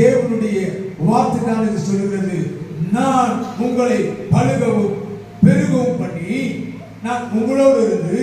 தேவனுடைய வார்த்தைதான் இது சொல்லுகிறது. நான் உங்களை பழுகவும் பெருகவும் பண்ணி நான் உங்களோடு இருந்து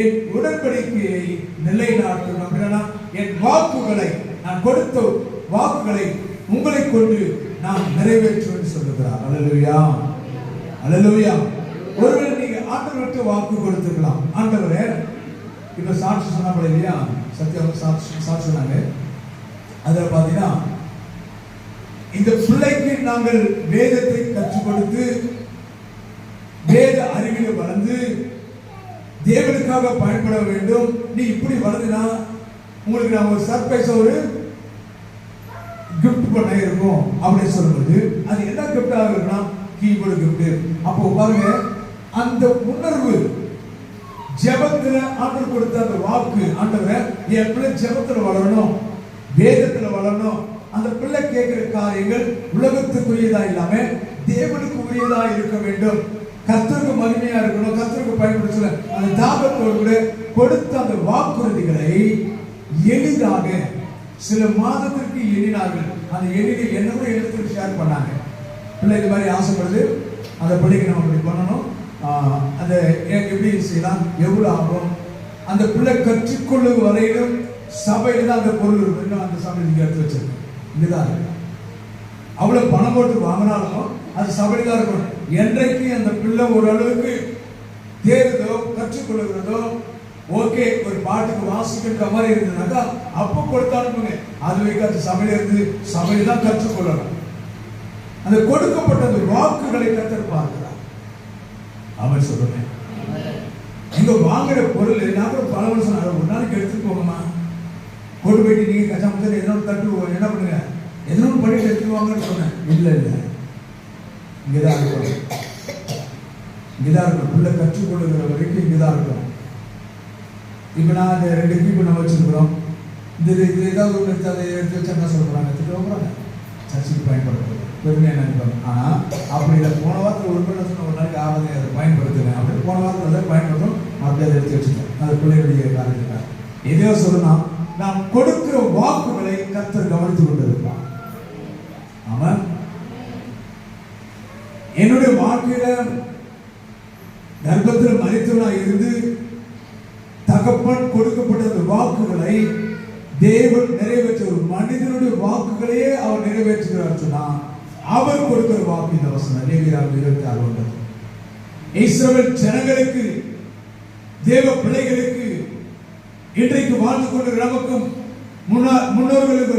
என் உடன்படிக்கையை நிலைநாட்டும். அப்படின்னா என் வாக்குகளை நான் கொடுத்த வாக்குகளை உங்களை கொண்டு நான் நிறைவேற்றுவேன் சொல்லுகிறார். அல்லேலூயா. அல்லேலூயா. ஒருவேளை நீங்க ஆண்டவர்கிட்ட வாக்கு கொடுத்துக்கலாம் ஆண்டவரே இப்ப சாட்சி சொன்னாங்க இல்லையா? சத்தியம் சாட்சி சாட்சி சொன்னாங்க. அதில் பார்த்தீங்கன்னா இந்த பிள்ளைக்கு நாங்கள் வேதத்தை கற்றுக் கொடுத்து வேத அறிவில் வளர்ந்து தேவனுக்காக பயன்பட வேண்டும். நீ இப்படி வளர்ந்துனா உங்களுக்கு நான் ஒரு சர்ப்ரைஸ் ஒரு கிஃப்ட் பண்ண இருக்கும் அப்படின்னு சொல்லும்போது அது என்ன கிஃப்டாக இருக்குன்னா கீபோர்டு கிஃப்ட் அப்போ பாருங்க அந்த உணர்வு ஜெபத்துல ஆண்டவர் கொடுத்த அந்த வாக்கு ஆண்டவர் என் பிள்ளை ஜெபத்துல வளரணும் வேதத்துல வளரணும் அந்த பிள்ளை கேட்கிற காரியங்கள் உலகத்துக்குரியதா இல்லாம தேவனுக்கு உரியதா இருக்க வேண்டும். கர்த்தருக்கு மகிமையா இருக்கணும் கர்த்தருக்கு பயன்படுத்த அந்த தாபத்தோடு கூட கொடுத்த அந்த வாக்குறுதிகளை எளிதாக சில மாதத்திற்கு எண்ணினார்கள். அந்த எண்ணிக்கை என்னோட எடுத்து ஷேர் பண்ணாங்க. பிள்ளை இது மாதிரி ஆசைப்படுது. அந்த பிள்ளைக்கு நம்ம இப்படி பண்ணணும். அந்த எனக்கு எப்படி செய்யலாம்? எவ்வளோ ஆகும்? அந்த பிள்ளை கற்றுக்கொள்ளும் வரையிலும் சபையில் தான் அந்த பொருள் இருக்கும். அந்த சபையில் நீங்கள் எடுத்து வச்சிருக்கேன். இங்கதான். இருக்கு அவ்வளவு பணம் போட்டு வாங்கினாலும் அது சபையில தான் இருக்கும். என்றைக்கு அந்த பிள்ளை ஓரளவுக்கு தேர்தோ கற்றுக்கொள்ளுகிறதோ ஓகே ஒரு பாட்டுக்கு வாசிக்கின்ற மாதிரி இருந்ததுனாக்கா அப்போ கொடுத்தாலும் அது வரைக்கும் அது சபையில இருந்து சபையில தான் கற்றுக்கொள்ளணும். அந்த கொடுக்கப்பட்ட அந்த வாக்குகளை கத்தர் பார்க்கிறார். அவன் சொல்லுவேன் இங்க வாங்குற பொருள் நான் கூட பல வருஷம். ஒரு நாளைக்கு எடுத்துட்டு போங்கம்மா. கொண்டு போயிட்டு நீங்க கச்சாமத்தில் எதனோட தட்டு என்ன பண்ணுங்க? எதனோட பண்ணிட்டு எடுத்துட்டு சொன்னேன். இல்லை இல்லை. இங்கதான் இருக்கணும் இங்கதான் இருக்கணும் பிள்ளை கற்றுக்கொள்ளுகிற வரைக்கும் இங்கதான் இருக்கணும் இப்போ நான் அந்த ரெண்டு பீப்பு நம்ம வச்சிருக்கிறோம். இந்த இது இது ஏதாவது ஒன்று எடுத்து அதை எடுத்து வச்சு என்ன சொல்கிறாங்க எடுத்துட்டு போறாங்க. சர்ச்சுக்கு பயன்படுத்துறது. பெருமையா நினைப்பாங்க? ஆனால் அப்படி இல்லை. போன வாரத்தில் ஒரு பண்ண சொன்ன ஒரு நாளைக்கு ஆபத்தை அதை பயன்படுத்துவேன் அப்படி போன வாரத்தில் அதை பயன்படுத்தும் அப்படியே அதை எடுத்து வச்சுட்டேன். அது பிள்ளைகளுடைய காரியத்துக்காக. எதையோ சொல்லணும். நாம் கொடுக்கிற வாக்குகளை கத்தர் கவனித்து கொண்டிருப்பார். அவன் என்னுடைய வாழ்க்கையில கர்ப்பத்தில் மறித்தவனா இருந்து தகப்பன் கொடுக்கப்பட்ட அந்த வாக்குகளை தேவன் நிறைவேற்ற ஒரு மனிதனுடைய வாக்குகளையே அவர் நிறைவேற்றுகிறார் சொன்னா அவர் கொடுக்கிற வாக்கு இந்த வசனம். லேவியராக இருபத்தி ஆறு ஒன்பது. இஸ்ரவேல் ஜனங்களுக்கு தேவ பிள்ளைகளுக்கு இன்றைக்கு வாழ்ந்து கொண்டு நமக்கும் முன்னோர்களுக்கு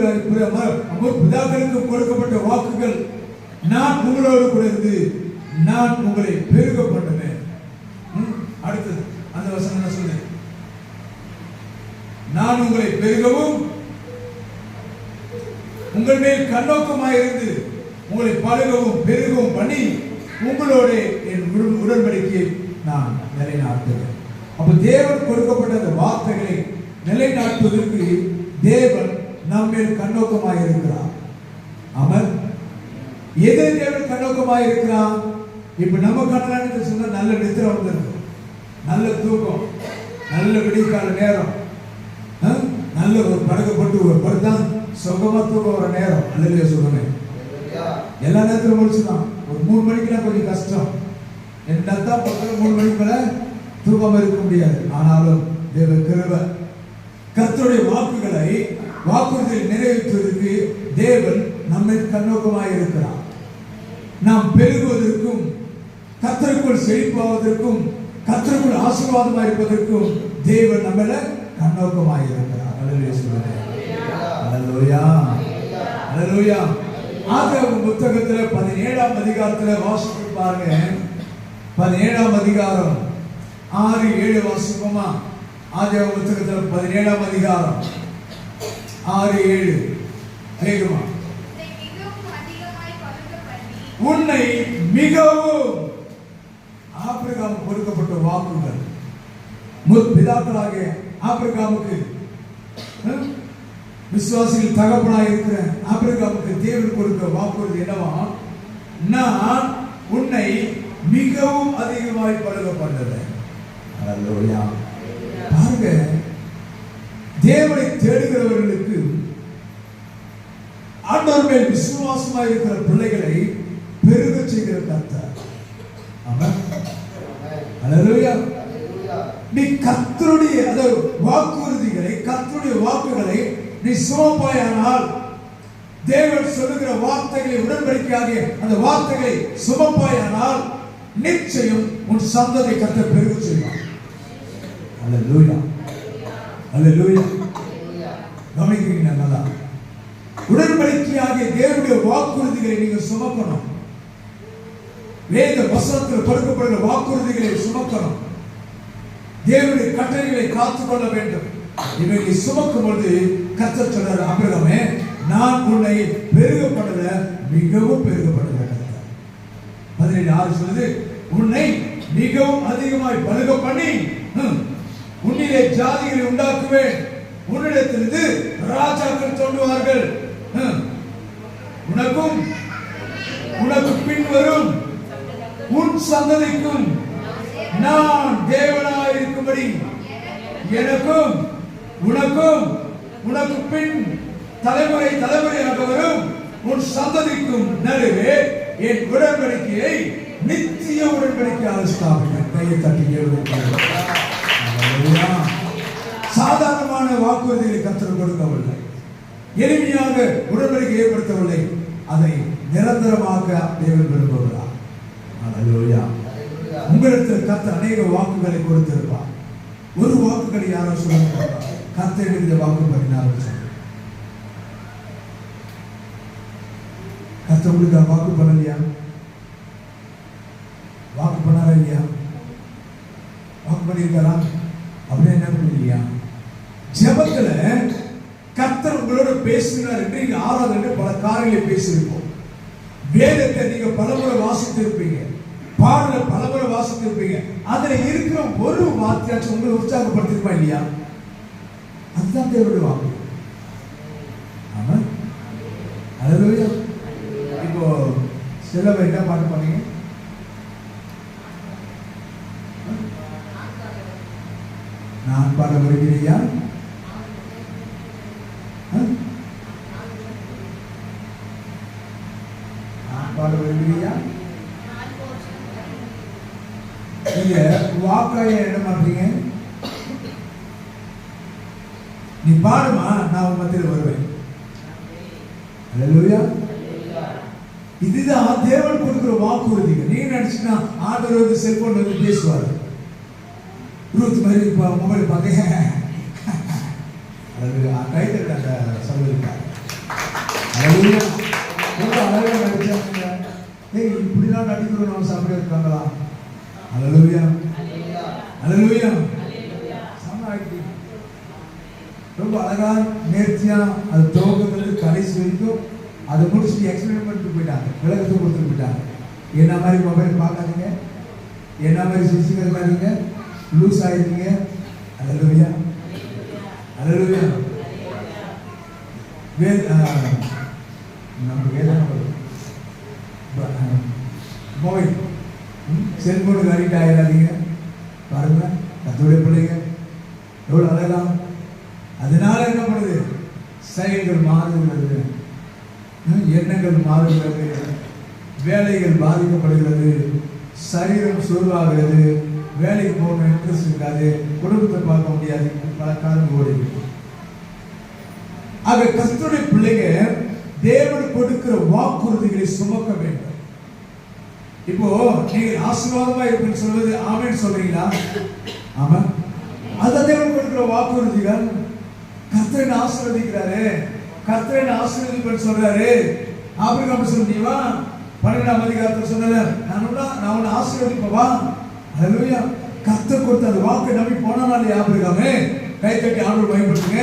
பிதாக்களுக்கு கொடுக்கப்பட்ட வாக்குகள் நான் உங்களோடு கூட இருந்து நான் உங்களை பெருக பண்ணுவேன். அடுத்தது அந்த வசனம் என்ன சொல்றேன் நான் உங்களை பெருகவும் உங்கள் மேல் கண்ணோக்கமாயிருந்து உங்களை பழகவும் பெருகவும் பண்ணி உங்களோட என் உடன்படிக்கையை நான் நிலைநாட்டுவேன். அப்ப தேவன் கொடுக்கப்பட்ட அந்த வார்த்தைகளை நிலைநாட்டுவதற்கு தேவன் நம்மேல் கண்ணோக்கமாக இருக்கிறார் அவன் எதை தேவன் கண்ணோக்கமாக இருக்கிறான் இப்ப நம்ம கண்ணான்னு சொன்னா நல்ல நித்திரை வந்திருக்கு நல்ல தூக்கம் நல்ல விடிக்கால நேரம். ஆ? நல்ல ஒரு படகப்பட்டு ஒரு படுத்தான் சுகமா தூக்கம் வர நேரம். அல்லையா சொல்லுவேன் எல்லா நேரத்திலும் முடிச்சுதான் ஒரு மூணு மணிக்குலாம் கொஞ்சம் கஷ்டம். எண்டால்தான் பக்கத்தில் மூணு மணிக்கு மேல தூக்கம் இருக்க முடியாது. ஆனாலும் தேவ கிருவை கர்த்தருடைய வாக்குகளை வாக்குறுதியை நிறைவேற்றுவதற்கு தேவன் நம்மை கண்ணோக்கமாக இருக்கிறார். நாம் பெருகுவதற்கும் கத்தருக்குள் செழிப்பாவதற்கும் கத்தருக்குள் ஆசீர்வாதமாக இருப்பதற்கும் தேவன் நம்மள கண்ணோக்கமாக இருக்கிறார். அல்லேலூயா சொல்லுங்க புத்தகத்துல பதினேழாம் அதிகாரத்துல வாசிப்பு பாருங்க. பதினேழாம் அதிகாரம் ஆறு ஏழு வாசிப்போமா? ஆதியாகம புத்தகத்தில் பதினேழாம் அதிகாரம் ஆறு ஏழு வேகமா உன்னை மிகவும் ஆப்பிரிக்காவுக்கு கொடுக்கப்பட்ட வாக்குகள் முற்பிதாக்களாகிய ஆப்பிரிக்காவுக்கு விசுவாசிகள் தகப்பனாக இருக்கிற ஆப்பிரிக்காவுக்கு தேவன் கொடுக்க வாக்குறுதி என்னவா நான் உன்னை மிகவும் அதிகமாய் பழக பண்ணது பாருங்க தேவனை தேடுகிறவர்களுக்கு ஆண்டவர் மேல் விசுவாசமா இருக்கிற பிள்ளைகளை பெருக செய்கிற கர்த்தர். நீ கத்தருடைய வாக்குறுதிகளை கத்தருடைய வாக்குகளை நீ சுமப்பாயானால் தேவன் சொல்லுகிற வார்த்தைகளை உடன்படிக்கையாகிய அந்த வார்த்தைகளை சுமப்பாயானால் நிச்சயம் உன் சந்ததி பெருகு பெருக அல்ல லூயா அல்ல லூயா கவனிக்கிறீங்க நல்லா உடன்படிக்கையாகிய தேவனுடைய வாக்குறுதிகளை நீங்க சுமக்கணும். வேத வசனத்தில் கொடுக்கப்படுகிற வாக்குறுதிகளை சுமக்கணும். தேவனுடைய கட்டளைகளை காத்துக்கொள்ள வேண்டும். இவைகளை சுமக்கும் பொழுது கர்த்தர் சொல்றாரு அபிரகமே நான் உன்னை பெருகப்படுத மிகவும் பெருகப்படுற பதினேழு ஆறு சொல்லுது உன்னை மிகவும் அதிகமாய் பழுக பண்ணி உன்னிலே ஜாதிகளை உண்டாக்குவேன். உன்னிடத்திலிருந்து ராஜாக்கள் தோன்றுவார்கள். உனக்கும் உனக்கு பின் வரும். உன் சந்ததிக்கும் நான் தேவனாய் இருக்கும்படி எனக்கும் உனக்கும் உனக்கு பின் தலைமுறை தலைமுறையாக வரும். உன் சந்ததிக்கும் நடுவே என் உடன்படிக்கையை நித்திய உடன்படிக்கையாக ஸ்தாபிக்கிறேன். கையை தட்டி கேள்வி சாதாரணமான வாக்குறுதிகளை கத்தர் கொடுக்கவில்லை. எளிமையாக உடன்படிக்கை ஏற்படுத்தவில்லை. அதை நிரந்தரமாக தேவன் விரும்புகிறார். உங்களுக்கு உங்களிடத்தில் அநேக வாக்குகளை கொடுத்திருப்பார். ஒரு வாக்குகளை யாரோ சொல்ல கத்தை இந்த வாக்கு பண்ணினார் சொல்லு உங்களுக்கு வாக்கு பண்ணலையா வாக்கு பண்ணாரா இல்லையா வாக்கு பண்ணியிருக்காரா அப்படியே என்ன பண்ணலையா ஜெபத்துல கர்த்தர் உங்களோட பேசுகிறார் ஆராதனை பல காரியங்களை பேசியிருப்போம் வேதத்தை நீங்க பலமுறை வாசித்திருப்பீங்க. பாடல பலமுறை வாசித்திருப்பீங்க. அதுல இருக்கிற ஒரு வார்த்தையாச்சும் உங்களை உற்சாகப்படுத்திருப்பா இல்லையா? அதுதான் தேவனுடைய வாக்கு. ஆமா அல்லேலூயா இப்போ சிலவை என்ன பாட்டு பண்ணீங்க நான் பாட வருகிறியா ஆ? நான் பாட வருகிறியா நீங்க வாக்காய என்ன பண்றீங்க நீ பாடுமா? நான் உன் மத்தியில் வருவேன். அல்லேலூயா இதுதான் தேவன் கொடுக்கிற வாக்குறுதிகள். நீ நினைச்சுன்னா ஆண்டவர் வந்து செல்போன் வந்து பேசுவார். ரூத் மாதிரி மொபைல் பார்க்க. அது கைத்தறி அந்த சகோதரிக்கார் இப்படிலாம் நம்ம சாப்பிட இருக்காங்களா? அலலுயா அலலுயா செம்ம ரொம்ப அழகா நேர்த்தியா அது துவக்கத்துலேருந்து கடைசி வரைக்கும் அதை முடிச்சுட்டு எக்ஸ்பிளைன் பண்ணிட்டு போயிட்டாங்க. விளக்கத்தை கொடுத்துட்டு போயிட்டாங்க. என்ன மாதிரி மொபைல் பார்க்காதீங்க. என்ன மாதிரி சுவிட்சிங் இருக்காதீங்க லூஸ் ஆயிருக்கீங்க அல்லேலூயா அல்லேலூயா வே நம்ம வேதனை மொபைல் செல்போனுக்கு அடிக்ட் ஆகிடாதீங்க பாருங்க கத்தோடைய பிள்ளைங்க எவ்வளோ அழகா அதனால என்ன பண்ணுது? செயல்கள் மாறுகிறது. எண்ணங்கள் மாறுகிறது. வேலைகள் பாதிக்கப்படுகிறது. சரீரம் சுருவாகிறது வேலைக்கு போகணும் இன்ட்ரெஸ்ட் இருக்காது. குடும்பத்தை பார்க்க முடியாது. பல காலம் ஓடி ஆக கர்த்தருடைய பிள்ளைங்க தேவன் கொடுக்கிற வாக்குறுதிகளை சுமக்க வேண்டும். இப்போ நீங்கள் ஆசீர்வாதமா இருப்பேன்னு சொல்வது ஆமேன்னு சொல்றீங்களா? ஆமா அதை தேவன் கொடுக்கிற வாக்குறுதிகள் கர்த்தரை ஆசீர்வதிக்கிறாரு. கர்த்தரை ஆசீர்வதிப்பேன்னு சொல்றாரு. ஆபிரகாம் சொன்னீவா பன்னெண்டாம் அதிகாரத்தில் சொன்னல நான் நான் உன்னை ஆசீர்வதிப்பவா? அதுலயா கர்த்தர் கொடுத்த அந்த வாக்கு நம்பி போனாலே ஆபிரகாமே? கை தட்டி ஆண்டவர் பயன்படுத்துங்க.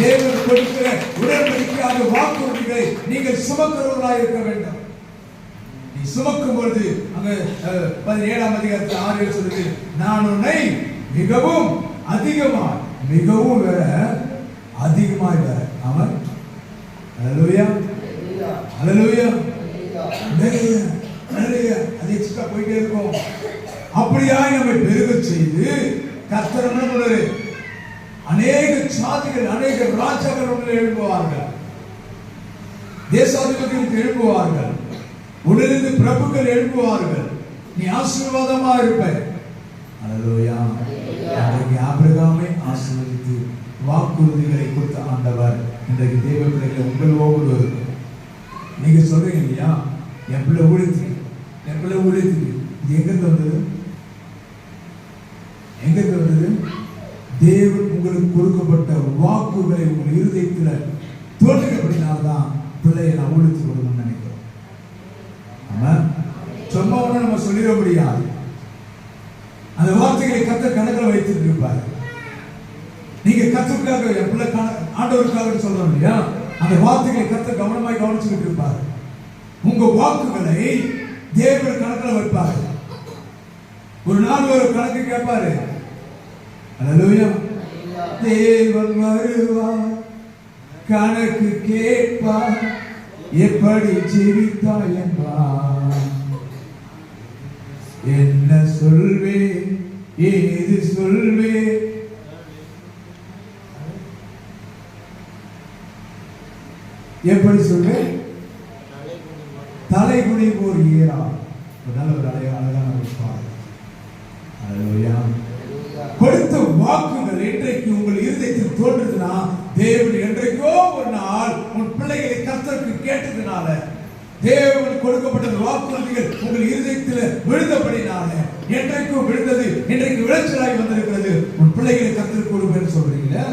தேவன் கொடுக்கிற உடன்படிக்கையாக வாக்குறுதிகளை நீங்கள் சுமக்கிறவர்களாக இருக்க வேண்டும். சுமக்கும் பொழுது அங்க பதினேழாம் அதிகாரத்தில் ஆறு சொல்லுது நான் உன்னை மிகவும் அதிகமாய் மிகவும் வேற அதிகமாய் வேற. அவன் அல்லேலூயா நிறைய நிறைய அது எக்ஸ்ட்ரா போயிட்டே இருக்கும். அப்படியாய் நம்மை பெருக செய்து பண்ணுவாரு அநேக சாதிகள் அநேக ராஜாக்கள் உள்ள எழுப்புவார்கள் தேசாதிபதிகளுக்கு எழுப்புவார்கள் உடலிருந்து பிரபுக்கள் எழுப்புவார்கள் நீ ஆசீர்வாதமா இருப்பாய் அல்லேலூயா அன்றைக்கு ஆபிரகாமை ஆசீர்வதித்து வாக்குறுதிகளை கொடுத்த ஆண்டவர் இன்றைக்கு தேவ பிள்ளைகளை உங்கள் இருக்கும் நீங்க சொல்றீங்க இல்லையா? என் பிள்ளை ஊழியத்துக்கு என் பிள்ளை ஊழியத்துக்கு. இது எங்கிருந்து வந்தது? எங்கிருந்து வந்தது? தேவன் உங்களுக்கு கொடுக்கப்பட்ட வாக்குகளை உங்கள் இருதயத்தில் தோற்றுக்கப்படினால்தான் பிள்ளையை நான் ஊழித்து கொடுக்கணும்னு நினைக்கிறோம் ஆமா சும்மா ஒண்ணு நம்ம சொல்லிட முடியாது அந்த வார்த்தைகளை கத்த கணக்கில் வைத்துட்டு நீங்க கத்துக்காக என் பிள்ளை ஆண்டவருக்காக சொல்றோம் இல்லையா? அந்த வார்த்தைகளை கத்த கவனமாய் கவனிச்சுக்கிட்டு இருப்பார். உங்க வாக்குகளை தேவன் கணக்கில் வைப்பாரு. ஒரு நாள் ஒரு கணக்கு கேட்பாரு. தேவன் வருவார். கணக்கு கேட்பார். எப்படி ஜீவித்தாய் என்பார். என்ன சொல்வேன்? ஏது சொல்வேன்? எப்படி சொல்வேன்? தலை குனிவோர் ஈரா. நல்ல ஒரு அழகான அழகான ஒரு பாடல் கொடுத்த வாக்குகள் இன்றைக்கு உங்கள் இருதயத்தில் தோன்றுதுன்னா தேவன் என்றைக்கோ ஒரு நாள் உன் பிள்ளைகளை கத்தருக்கு கேட்டதுனால தேவன் கொடுக்கப்பட்ட வாக்குறுதிகள் உங்கள் இருதயத்தில் விழுந்தபடினால என்றைக்கும் விழுந்தது இன்றைக்கு விளைச்சலாய் வந்திருக்கிறது. உன் பிள்ளைகளை கர்த்தருக்கு கொடுப்பேன்னு சொல்றீங்களே?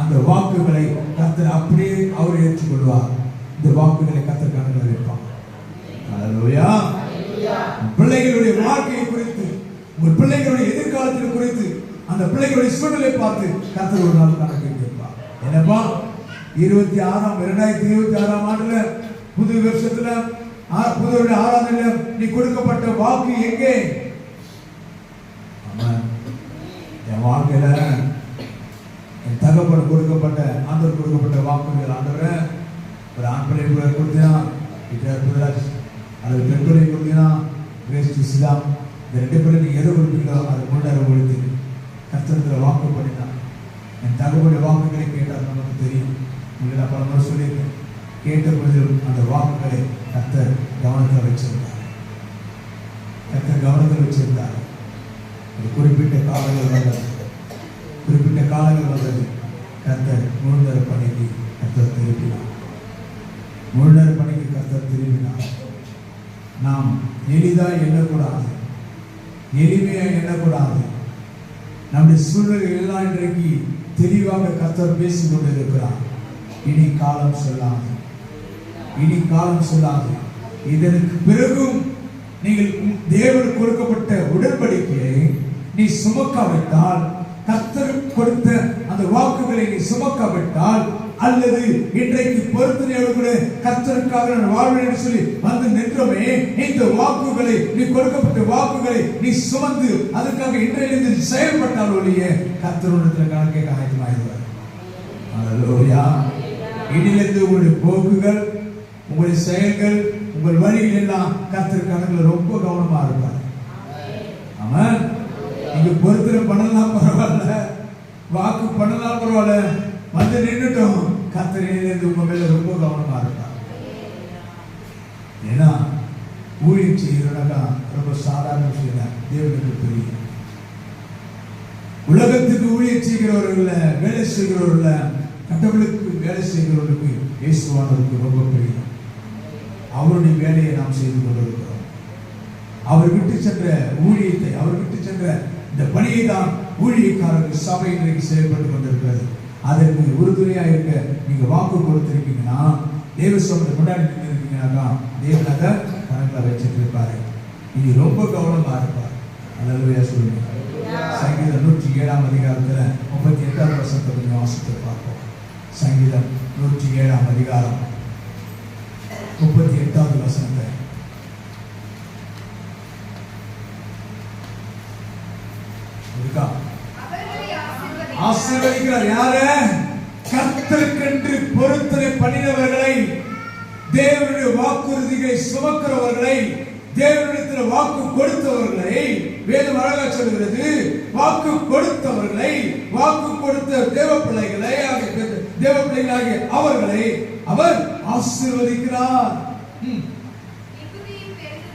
அந்த வாக்குகளை கத்தர் அப்படியே அவர் ஏற்றுக்கொள்வார். இந்த வாக்குகளை கர்த்தர் கணக்கில் வைப்பார். உன் பிள்ளைகளுடைய வாழ்க்கையை குறித்து உங்கள் பிள்ளைகளுடைய எதிர்காலத்தில் குறித்து அந்த பிள்ளைகளுடைய சூழ்நிலை பார்த்து கத்தர் ஒரு நாள் கணக்கு கேட்பார். என்னப்பா? இருபத்தி ஆறாம் இரண்டாயிரத்தி இருபத்தி ஆறாம் ஆண்டுல புது வருஷத்துல ஆ- புது வருட நீ கொடுக்கப்பட்ட வாக்கு எங்கே? ஆமா. என் வாழ்க்கையில என் தகப்பன் கொடுக்கப்பட்ட ஆண்டவர் கொடுக்கப்பட்ட வாக்குறுதிகள் ஆண்டவர் ஒரு ஆண் பிள்ளை கூட கொடுத்தினா விஜய் அல்லது பெண் பிள்ளை கொடுத்தினா கிரேஸ் சிதாம் இந்த ரெண்டு பேரும் நீ எது கொடுப்பீங்களோ அதை முன்னேற கொடுத்து கர்த்தரத்தில் வாக்கு பண்ணினான் என் தகவலுடைய வாக்குகளை கேட்டால் நமக்கு தெரியும். உங்களை நான் பல முறை சொல்லியிருக்கேன். கேட்ட அந்த வாக்குகளை கத்தர் கவனத்தில் வச்சிருந்தார். கத்தர் கவனத்தில் வச்சிருந்தார். ஒரு குறிப்பிட்ட காலங்கள் வந்தது. குறிப்பிட்ட காலங்கள் வந்தது. கத்தர் முழுநேர பணிக்கு கத்தர் திருப்பினார் முழுநேர பணிக்கு கர்த்தர் திரும்பினார். நாம் எளிதாக எண்ணக்கூடாது. எளிமையாக எண்ணக்கூடாது. நம்முடைய சூழ்நிலை எல்லாம் இன்றைக்கு தெளிவாக கத்தர் பேசிக் கொண்டிருக்கிறார். இனி காலம் சொல்லாமல் இனி காலம் சொல்லாது. இதற்கு பிறகும் நீங்கள் தேவனுக்கு கொடுக்கப்பட்ட உடன்படிக்கையை நீ சுமக்காவிட்டால் கத்தர் கொடுத்த அந்த வாக்குகளை நீ சுமக்காவிட்டால் அல்லது இன்றைக்கு பொருத்தனையோடு கூட கத்தருக்காக நான் வாழ்வேன் சொல்லி வந்து நின்றோமே இந்த வாக்குகளை நீ கொடுக்கப்பட்ட வாக்குகளை நீ சுமந்து அதற்காக இன்றைய செயல்பட்டால் ஒழிய கர்த்தருடத்தில் கணக்கை காயமாயிருவார் அல்லேலூயா இதிலிருந்து உங்களுடைய போக்குகள் உங்களுடைய செயல்கள் உங்கள் வழியில் எல்லாம் கர்த்தர் ரொம்ப கவனமா இருப்பார். ஆமா நீங்க பொருத்தனை பண்ணலாம் பரவாயில்ல. வாக்கு பண்ணலாம் பரவாயில்ல. வந்து நின்றுட்டோம் கர்த்தர் உங்க மேல ரொம்ப கவனமா இருப்பார். ஏன்னா ஊழியம் செய்கிறோம்னாக்கா ரொம்ப சாதாரண விஷயம் இல்லை. தேவனுக்கு தெரியும். உலகத்துக்கு ஊழியம் செய்கிறவர்கள் வேலை செய்கிறவர்கள கடவுளுக்கு வேலை செய்கிறவர்களுக்கு இயேசுவானவருக்கு ரொம்ப பெரிய அவருடைய வேலையை நாம் செய்து கொண்டிருக்கிறோம். அவர் விட்டு சென்ற ஊழியத்தை அவர் விட்டு சென்ற இந்த பணியை தான் ஊழியக்காரர்கள் சபை இன்றைக்கு செயல்பட்டு கொண்டிருக்கிறது. அதற்கு உறுதுணையாக இருக்க நீங்க வாக்கு கொடுத்திருக்கீங்கன்னா தேவ சோமத்தை முன்னாடி நின்றுருக்கீங்கன்னா இருக்கீங்கன்னாக்கா தேவன் அதை கணக்கில் வச்சுட்டு இருப்பாரு இனி ரொம்ப கவனமா இருப்பார். அல்லா சொல்லுங்க. சங்கீதம் நூற்றி ஏழாம் அதிகாரத்தில் முப்பத்தி எட்டாம் வருஷத்தை கொஞ்சம் வாசித்து பார்ப்போம். சங்கீதம் நூற்றி ஏழாம் அதிகாரம். முப்பத்தி எட்டாவது வசனத்தை இருக்கா? ஆசீர்வதிக்கிறார். யாரு? கர்த்தருக்கென்று பொருத்தனை பண்ணினவர்களை தேவனுடைய வாக்குறுதிகளை சுமக்கிறவர்களை தேவனிடத்தில் வாக்கு கொடுத்தவர்களை வேதம் அழகா சொல்கிறது வாக்கு கொடுத்தவர்களை வாக்கு கொடுத்த தேவ பிள்ளைகளை தேவ பிள்ளைகளாகிய அவர்களை அவர் ஆசீர்வதிக்கிறார்.